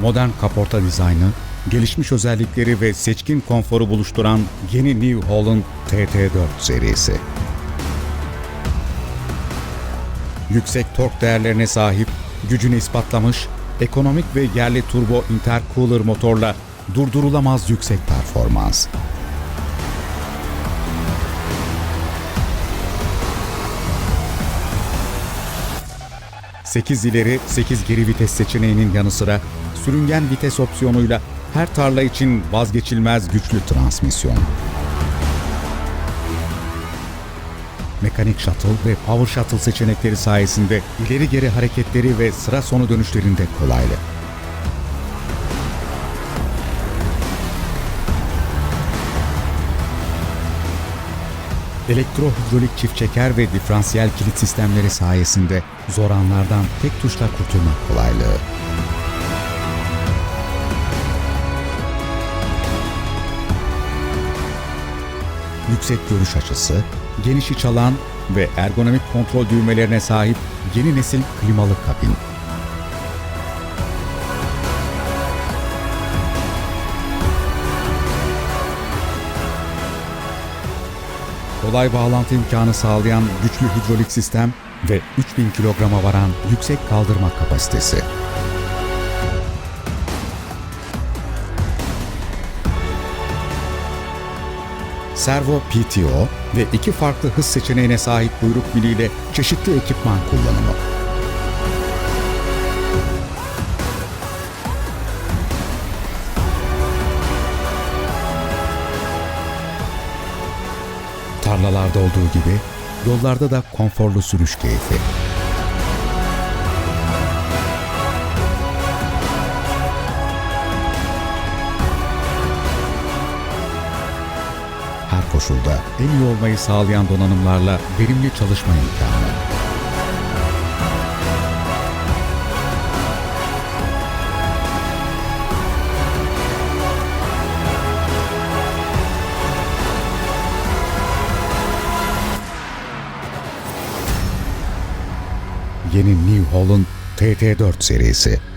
modern kaporta dizaynı, gelişmiş özellikleri ve seçkin konforu buluşturan yeni New Holland TT4 serisi. Yüksek tork değerlerine sahip, gücünü ispatlamış, ekonomik ve yerli turbo intercooler motorla durdurulamaz yüksek performans. Sekiz ileri 8 geri vites seçeneğinin yanı sıra sürüngen vites opsiyonuyla her tarla için vazgeçilmez güçlü transmisyon. Mekanik shuttle ve power shuttle seçenekleri sayesinde ileri geri hareketleri ve sıra sonu dönüşlerinde kolaylı. Elektrohidrolik çift çeker ve diferansiyel kilit sistemleri sayesinde zor anlardan tek tuşla kurtulma kolaylığı. Yüksek görüş açısı, geniş iç alan ve ergonomik kontrol düğmelerine sahip yeni nesil klimalı kabin. Kolay bağlantı imkanı sağlayan güçlü hidrolik sistem ve 3000 kilograma varan yüksek kaldırma kapasitesi. Servo PTO ve iki farklı hız seçeneğine sahip buyruk miliyle çeşitli ekipman kullanımı. Tarlalarda olduğu gibi yollarda da konforlu sürüş keyfi. Her koşulda en iyi olmayı sağlayan donanımlarla verimli çalışma imkanı. Yeni New Holland TT4 serisi.